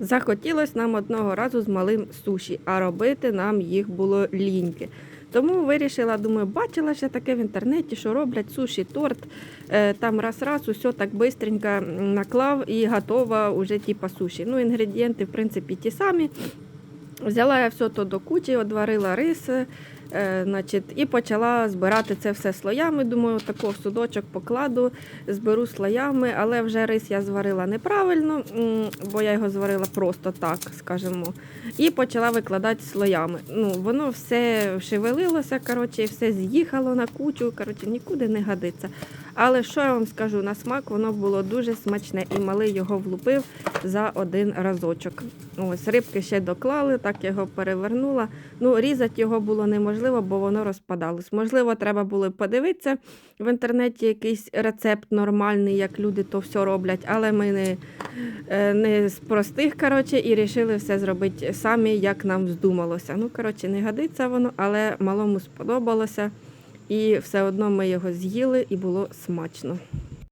Захотілося нам одного разу з малим суші, а робити нам їх було ліньки. Тому вирішила, думаю, бачила ще таке в інтернеті, що роблять суші, торт, е, там раз-раз, усе так бистренько наклав і готова уже типа суші. Ну, інгредієнти, в принципі, ті самі. Взяла я все то до кучі, одварила рис, значить, і почала збирати це все слоями. Думаю, тако в судочок покладу, зберу слоями, але вже рис я зварила неправильно, бо я його зварила просто так, скажімо. І почала викладати слоями. Ну, воно все шевелилося, коротше, все з'їхало на кучу, коротше, нікуди не годиться. Але що я вам скажу, на смак воно було дуже смачне, і малий його влупив за один разочок. Ось рибки ще доклали, так його перевернула. Ну, різати його було неможливо, бо воно розпадалось. Можливо, треба було подивитися в інтернеті якийсь рецепт нормальний, як люди то все роблять, але ми не, е, не з простих, коротше, і вирішили все зробити самі, як нам здумалося. Ну, коротше, не годиться воно, але малому сподобалося. І все одно ми його з'їли і було смачно.